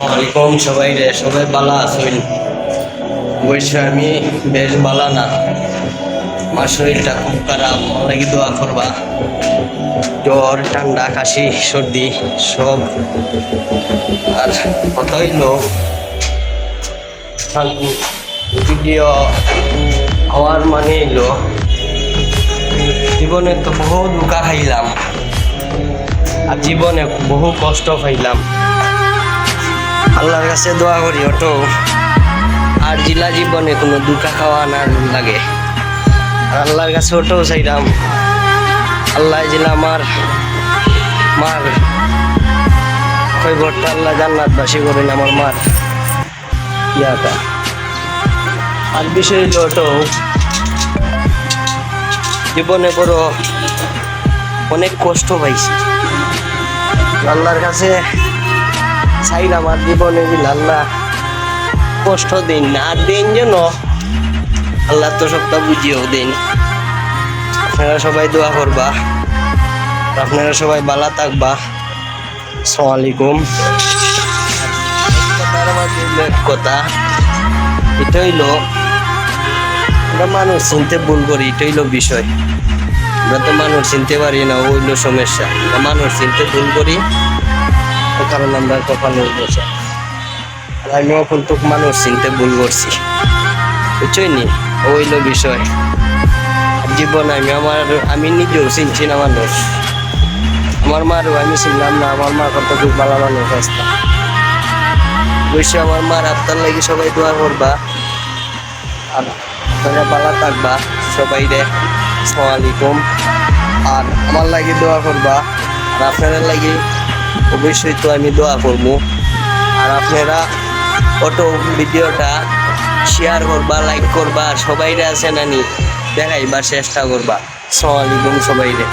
ওয়ালাইকুম সবাই রে সবাই বালা আছেন? অবশ্য আমি বেশ বালা না। আমার শরীরটা খুব খারাপ লাগি দোয়া করবা। জ্বর, ঠান্ডা, কাশি, সর্দি, সব। আর কথা হইল ভিডিও হওয়ার মানে হইল, জীবনে তো বহু দুঃখা খাইলাম, আর জীবনে বহু কষ্ট পাইলাম। আল্লাহর কাছে দোয়া করি, অটো। আর জিলা জীবনে কোনো দুঃখা খাওয়া না লাগে। আর আল্লাহর কাছে ওটাও চাইলাম। আল্লাহ জিলা আমার মার কৈবরটা আল্লাহ জান্নাতবাসী করেন আমার মার ইয়াটা। আর বিষয় হলো জীবনে বড় অনেক কষ্ট পাইছি। আল্লাহর কাছে চাই না আমার জীবনে আল্লাহ কষ্ট দিন আর দিন যেন। আল্লাহ তো সবটা বুঝিয়েও দিন। আপনারা সবাই দোয়া করবা। আপনারা সবাই বালা থাকবা। এক কথা। এটা হইল, আমরা মানুষ চিনতে ভুল করি, এটা হইল বিষয়। আমরা তো মানুষ চিনতে পারি না, ও হইল সমস্যা। মানুষ চিনতে ভুল করি। ও কারণে আমরা কপালে বসে আর আমিও কিন্তু মানুষ চিনতে ভুল করছি। বুঝছই নি? ও হইল বিষয়। জীবন আমি আমার, আমি নিজেও চিনছি না মানুষ। আমার মারও আমি চিনলাম না, আমার মা কত খুব ভালো মানুষ আসতো অবশ্যই আমার মার আত্মার লাগি সবাই দোয়া করবা। আর আপনারা ভালো থাকবা, সবাই রে। আসসালামু আর আমার লাগি দোয়া করবা। আর আপনাদের লাগি অবশ্যই তো আমি দোয়া করব। আর আপনারা অটো ভিডিওটা শেয়ার করবা লাইক করবা আর সবাই আছে নানি দেখাইবার চেষ্টা করবা। আসসালামু সবাইরে।